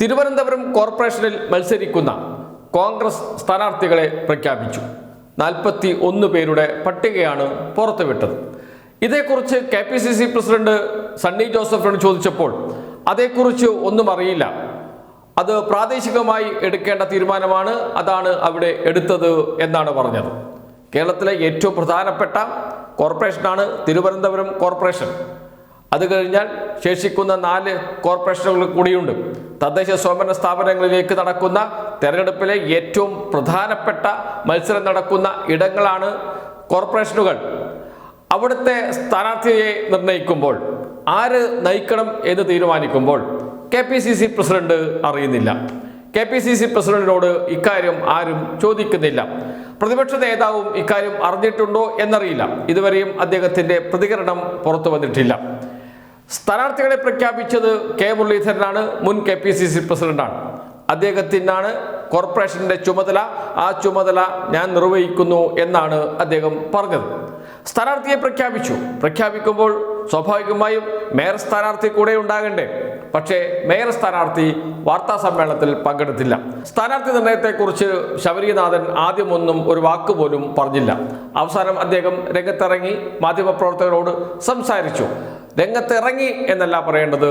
തിരുവനന്തപുരം കോർപ്പറേഷനിൽ മത്സരിക്കുന്ന കോൺഗ്രസ് സ്ഥാനാർത്ഥികളെ പ്രഖ്യാപിച്ചു. നാൽപ്പത്തി ഒന്ന് പേരുടെ പട്ടികയാണ് പുറത്തുവിട്ടത്. ഇതേക്കുറിച്ച് K P C C president Sunny ജോസഫിനോട് ചോദിച്ചപ്പോൾ അതേക്കുറിച്ച് ഒന്നും അറിയില്ല. അത് പ്രാദേശികമായി എടുക്കേണ്ട തീരുമാനമാണ് അതാണ് അവിടെ എടുത്തത് എന്നാണ് പറഞ്ഞത്. കേരളത്തിലെ ഏറ്റവും പ്രധാനപ്പെട്ട കോർപ്പറേഷനാണ് തിരുവനന്തപുരം കോർപ്പറേഷൻ. അത് കഴിഞ്ഞാൽ ശേഷിക്കുന്ന നാല് കോർപ്പറേഷനുകൾ കൂടിയുണ്ട്. തദ്ദേശ സ്വയംഭരണ സ്ഥാപനങ്ങളിലേക്ക് നടക്കുന്ന തെരഞ്ഞെടുപ്പിലെ ഏറ്റവും പ്രധാനപ്പെട്ട മത്സരം നടക്കുന്ന ഇടങ്ങളാണ് കോർപ്പറേഷനുകൾ. അവിടുത്തെ സ്ഥാനാർത്ഥിയെ നിർണയിക്കുമ്പോൾ ആര് നയിക്കണം എന്ന് തീരുമാനിക്കുമ്പോൾ K P C C president അറിയുന്നില്ല. കെ പി സി സി പ്രസിഡന്റിനോട് ഇക്കാര്യം ആരും ചോദിക്കുന്നില്ല. പ്രതിപക്ഷ നേതാവും ഇക്കാര്യം അറിഞ്ഞിട്ടുണ്ടോ എന്നറിയില്ല. ഇതുവരെയും അദ്ദേഹത്തിന്റെ പ്രതികരണം പുറത്തു വന്നിട്ടില്ല. സ്ഥാനാർത്ഥികളെ പ്രഖ്യാപിച്ചത് കെ മുരളീധരനാണ് മുൻ കെ പി സി സി പ്രസിഡന്റാണ്. അദ്ദേഹത്തിനാണ് കോർപ്പറേഷന്റെ ചുമതല. ആ ചുമതല ഞാൻ നിർവഹിക്കുന്നു എന്നാണ് അദ്ദേഹം പറഞ്ഞത്. സ്ഥാനാർത്ഥിയെ പ്രഖ്യാപിച്ചു. പ്രഖ്യാപിക്കുമ്പോൾ സ്വാഭാവികമായും മേയർ സ്ഥാനാർത്ഥി കൂടെ ഉണ്ടാകണ്ടേ? പക്ഷേ മേയർ സ്ഥാനാർത്ഥി വാർത്താ സമ്മേളനത്തിൽ പങ്കെടുത്തില്ല. സ്ഥാനാർത്ഥി നിർണയത്തെക്കുറിച്ച് ശബരിനാഥൻ ആദ്യമൊന്നും ഒരു വാക്ക് പോലും പറഞ്ഞില്ല. അവസാനം അദ്ദേഹം രംഗത്തിറങ്ങി മാധ്യമപ്രവർത്തകരോട് സംസാരിച്ചു. രംഗത്ത് ഇറങ്ങി എന്നല്ല പറയേണ്ടത്.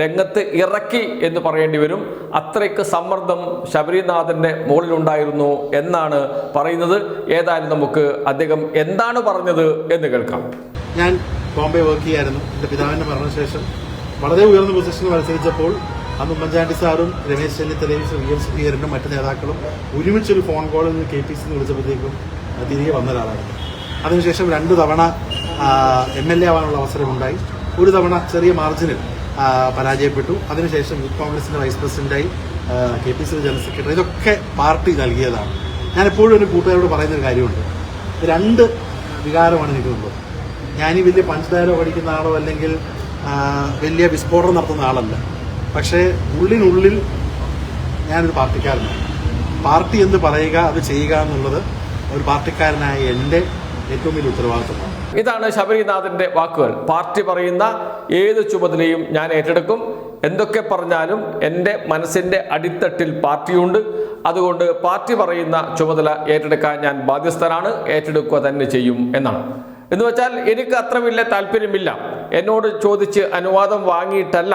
രംഗത്ത് ഇറക്കി എന്ന് പറയേണ്ടി വരും. അത്രയ്ക്ക് സമ്മർദ്ദം ശബരിനാഥന്റെ മുകളിലുണ്ടായിരുന്നു എന്നാണ് പറയുന്നത്. ഏതായാലും നമുക്ക് അദ്ദേഹം എന്താണ് പറഞ്ഞത് എന്ന് കേൾക്കാം. ഞാൻ ബോംബെ വർക്ക് ചെയ്യായിരുന്നു. എന്റെ പിതാവിന്റെ മരണശേഷം വളരെ ഉയർന്ന പൊസിഷനിൽ മത്സരിച്ചപ്പോൾ അന്ന് ഉമ്മൻചാണ്ടി സാറും രമേശ് ചെന്നിത്തലയും ശ്രീ എം സുധീരനും മറ്റു നേതാക്കളും ഒരുമിച്ചൊരു ഫോൺ കോളിൽ നിന്ന് കെ പി സി വിളിച്ചപ്പോഴത്തേക്കും തിരികെ വന്ന ഒരാളായിരുന്നു അതിനുശേഷം രണ്ട് തവണ എം എൽ എ ആവാനുള്ള അവസരമുണ്ടായി. ഒരു തവണ ചെറിയ മാർജിനിൽ പരാജയപ്പെട്ടു. അതിനുശേഷം യൂത്ത് കോൺഗ്രസിന്റെ വൈസ് പ്രസിഡന്റായി K P C general secretary ഇതൊക്കെ പാർട്ടി നൽകിയതാണ്. ഞാൻ എപ്പോഴും ഒരു കൂട്ടുകാരോട് പറയുന്നൊരു കാര്യമുണ്ട്. രണ്ട് വികാരമാണ് എനിക്കുള്ളത് ഞാനീ വലിയ പഞ്ച് ഡയലോഗ് ആളോ അല്ലെങ്കിൽ വലിയ വിസ്ഫോടനം നടത്തുന്ന ആളല്ല. പക്ഷേ ഉള്ളിനുള്ളിൽ ഞാനൊരു പാർട്ടിക്കാരനാണ്. പാർട്ടി എന്ന് പറയുക അത് ചെയ്യുക എന്നുള്ളത് ഒരു പാർട്ടിക്കാരനായ എന്റെ ഏറ്റവും വലിയ ഉത്തരവാദിത്തമാണ്. ഇതാണ് ശബരിനാഥന്റെ വാക്കുകൾ. പാർട്ടി പറയുന്ന ഏത് ചുമതലയും ഞാൻ ഏറ്റെടുക്കും. എന്തൊക്കെ പറഞ്ഞാലും എന്റെ മനസ്സിന്റെ അടിത്തട്ടിൽ പാർട്ടിയുണ്ട്. അതുകൊണ്ട് പാർട്ടി പറയുന്ന ചുമതല ഏറ്റെടുക്കാൻ ഞാൻ ബാധ്യസ്ഥനാണ്. ഏറ്റെടുക്കുക തന്നെ ചെയ്യും എന്നാണ്. എന്ന് വെച്ചാൽ എനിക്ക് അത്ര വലിയ താല്പര്യമില്ല. എന്നോട് ചോദിച്ച് അനുവാദം വാങ്ങിയിട്ടല്ല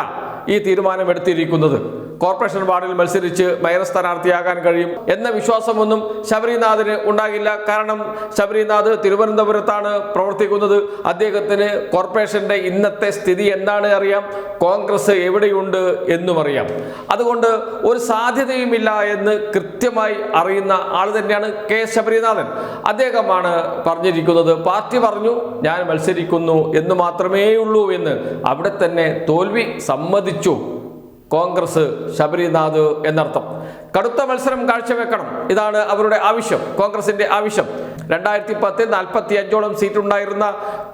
ഈ തീരുമാനം എടുത്തിരിക്കുന്നത്. കോർപ്പറേഷൻ വാർഡിൽ മത്സരിച്ച് മേയർ സ്ഥാനാർത്ഥിയാകാൻ കഴിയും എന്ന വിശ്വാസമൊന്നും ശബരിനാഥിന് ഉണ്ടാകില്ല. കാരണം ശബരിനാഥ് തിരുവനന്തപുരത്താണ് പ്രവർത്തിക്കുന്നത്. അദ്ദേഹത്തിന് കോർപ്പറേഷന്റെ ഇന്നത്തെ സ്ഥിതി എന്താണ് അറിയാം. കോൺഗ്രസ് എവിടെയുണ്ട് എന്നും അറിയാം. അതുകൊണ്ട് ഒരു സാധ്യതയുമില്ല എന്ന് കൃത്യമായി അറിയുന്ന ആൾ തന്നെയാണ് കെ ശബരിനാഥൻ. അദ്ദേഹമാണ് പറഞ്ഞിരിക്കുന്നത് പാർട്ടി പറഞ്ഞു ഞാൻ മത്സരിക്കുന്നു എന്ന് മാത്രമേ ഉള്ളൂ എന്ന്. അവിടെ തന്നെ തോൽവി സമ്മതിച്ചു. കോൺഗ്രസ് ശബരിനാഥ് എന്നർത്ഥം. കടുത്ത മത്സരം കാഴ്ചവെക്കണം. ഇതാണ് അവരുടെ ആവശ്യം. കോൺഗ്രസിന്റെ ആവശ്യം. രണ്ടായിരത്തി പത്തിൽ നാൽപ്പത്തി അഞ്ചോളം സീറ്റുണ്ടായിരുന്ന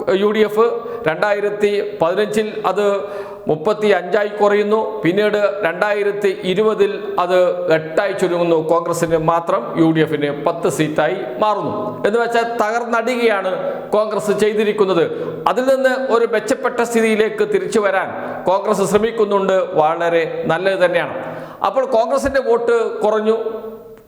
യു ഡി എഫ് രണ്ടായിരത്തി പതിനഞ്ചിൽ അത് മുപ്പത്തി അഞ്ചായി കുറയുന്നു. പിന്നീട് രണ്ടായിരത്തി ഇരുപതിൽ അത് എട്ടായി ചുരുങ്ങുന്നു. കോൺഗ്രസിന് മാത്രം യു ഡി എഫിന് പത്ത് സീറ്റായി മാറുന്നു. എന്ന് വെച്ചാൽ തകർന്നടികയാണ് കോൺഗ്രസ് ചെയ്തിരിക്കുന്നത്. അതിൽ നിന്ന് ഒരു മെച്ചപ്പെട്ട സ്ഥിതിയിലേക്ക് തിരിച്ചു വരാൻ കോൺഗ്രസ് ശ്രമിക്കുന്നുണ്ട്. വളരെ നല്ലത് തന്നെയാണ്. അപ്പോൾ കോൺഗ്രസിന്റെ വോട്ട് കുറഞ്ഞു.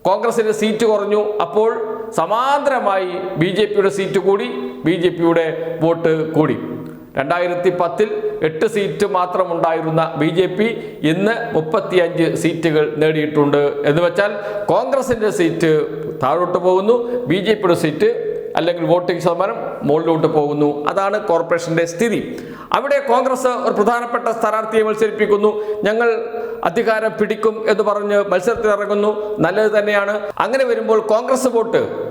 കോൺഗ്രസിന്റെ സീറ്റ് കുറഞ്ഞു. അപ്പോൾ സമാന്തരമായി ബി ജെ പിയുടെ സീറ്റ് കൂടി ബി ജെ പിയുടെ വോട്ട് കൂടി. രണ്ടായിരത്തി പത്തിൽ എട്ട് സീറ്റ് മാത്രമുണ്ടായിരുന്ന ബി ജെ പി ഇന്ന് മുപ്പത്തിയഞ്ച് സീറ്റുകൾ നേടിയിട്ടുണ്ട്. എന്ന് വെച്ചാൽ കോൺഗ്രസിന്റെ സീറ്റ് താഴോട്ട് പോകുന്നു. ബി ജെ പിയുടെ സീറ്റ് അല്ലെങ്കിൽ വോട്ടിംഗ് ശതമാനം മുകളിലോട്ട് പോകുന്നു. അതാണ് കോർപ്പറേഷന്റെ സ്ഥിതി. അവിടെ കോൺഗ്രസ് ഒരു പ്രധാനപ്പെട്ട സ്ഥാനാർത്ഥിയെ മത്സരിപ്പിക്കുന്നു. ഞങ്ങൾ അധികാരം പിടിക്കും എന്ന് പറഞ്ഞ് മത്സരത്തിൽ ഇറങ്ങുന്നു. നല്ലത് തന്നെയാണ്. അങ്ങനെ വരുമ്പോൾ കോൺഗ്രസ് വോട്ട്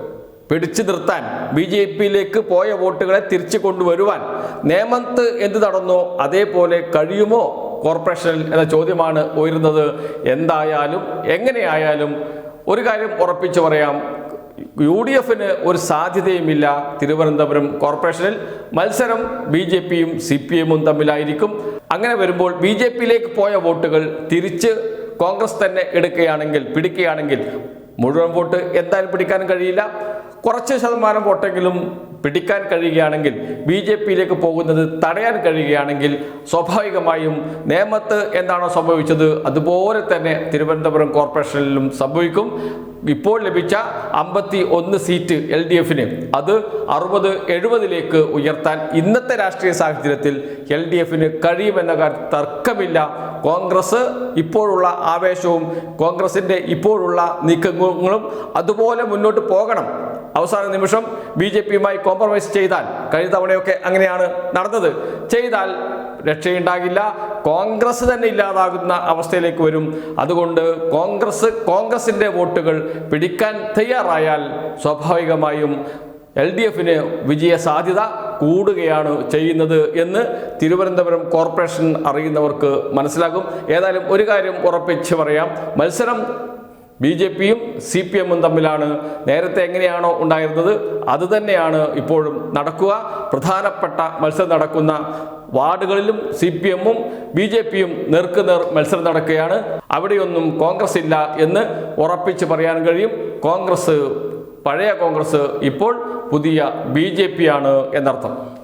പിടിച്ചു നിർത്താൻ ബി ജെ പിയിലേക്ക് പോയ വോട്ടുകളെ തിരിച്ചു കൊണ്ടുവരുവാൻ നേമത്ത് എന്ത് നടന്നോ? അതേപോലെ കഴിയുമോ കോർപ്പറേഷനിൽ എന്ന ചോദ്യമാണ് ഉയരുന്നത്. എന്തായാലും എങ്ങനെയായാലും ഒരു കാര്യം ഉറപ്പിച്ചു പറയാം. യു ഡി എഫിന് ഒരു സാധ്യതയുമില്ല. തിരുവനന്തപുരം കോർപ്പറേഷനിൽ മത്സരം ബി ജെ പിയും സി പി എമ്മും തമ്മിലായിരിക്കും. അങ്ങനെ വരുമ്പോൾ ബി ജെ പിയിലേക്ക് പോയ വോട്ടുകൾ തിരിച്ച് കോൺഗ്രസ് തന്നെ എടുക്കുകയാണെങ്കിൽ പിടിക്കുകയാണെങ്കിൽ മുഴുവൻ വോട്ട് എന്തായാലും പിടിക്കാൻ കഴിയില്ല. കുറച്ച് ശതമാനം വോട്ടെങ്കിലും പിടിക്കാൻ കഴിയുകയാണെങ്കിൽ ബി ജെ പിയിലേക്ക് പോകുന്നത് തടയാൻ കഴിയുകയാണെങ്കിൽ സ്വാഭാവികമായും നേമത്ത് എന്താണോ സംഭവിച്ചത് അതുപോലെ തന്നെ തിരുവനന്തപുരം കോർപ്പറേഷനിലും സംഭവിക്കും. ഇപ്പോൾ ലഭിച്ച അമ്പത്തി ഒന്ന് സീറ്റ് എൽ ഡി എഫിന്. അത് അറുപത് എഴുപതിലേക്ക് ഉയർത്താൻ ഇന്നത്തെ രാഷ്ട്രീയ സാഹചര്യത്തിൽ എൽ ഡി എഫിന് കഴിയുമെന്ന തർക്കമില്ല. കോൺഗ്രസ് ഇപ്പോഴുള്ള ആവേശവും കോൺഗ്രസിന്റെ ഇപ്പോഴുള്ള നീക്കങ്ങളും അതുപോലെ മുന്നോട്ട് പോകണം. അവസാന നിമിഷം ബി ജെ പിയുമായി കോംപ്രമൈസ് ചെയ്താൽ കഴിഞ്ഞ തവണയൊക്കെ അങ്ങനെയാണ് നടന്നത്. ചെയ്താൽ രക്ഷയുണ്ടാകില്ല. കോൺഗ്രസ് തന്നെ ഇല്ലാതാകുന്ന അവസ്ഥയിലേക്ക് വരും. അതുകൊണ്ട് കോൺഗ്രസ് കോൺഗ്രസിന്റെ വോട്ടുകൾ പിടിക്കാൻ തയ്യാറായാൽ സ്വാഭാവികമായും എൽ ഡി എഫിന് വിജയ സാധ്യത കൂടുകയാണ് ചെയ്യുന്നത് എന്ന് തിരുവനന്തപുരം കോർപ്പറേഷൻ അറിയുന്നവർക്ക് മനസ്സിലാകും. ഏതായാലും ഒരു കാര്യം ഉറപ്പിച്ച് പറയാം. മത്സരം ബി ജെ പിയും സി പി എമ്മും തമ്മിലാണ്. നേരത്തെ എങ്ങനെയാണോ ഉണ്ടായിരുന്നത് അതുതന്നെയാണ് ഇപ്പോഴും നടക്കുക. പ്രധാനപ്പെട്ട മത്സരം നടക്കുന്ന വാർഡുകളിലും സി പി എമ്മും ബി ജെ പിയും നേർക്കുനേർ മത്സരം നടക്കുകയാണ്. അവിടെയൊന്നും കോൺഗ്രസ് ഇല്ല എന്ന് ഉറപ്പിച്ച് പറയാൻ കഴിയും. കോൺഗ്രസ് പഴയ കോൺഗ്രസ് ഇപ്പോൾ പുതിയ ബി ജെ എന്നർത്ഥം.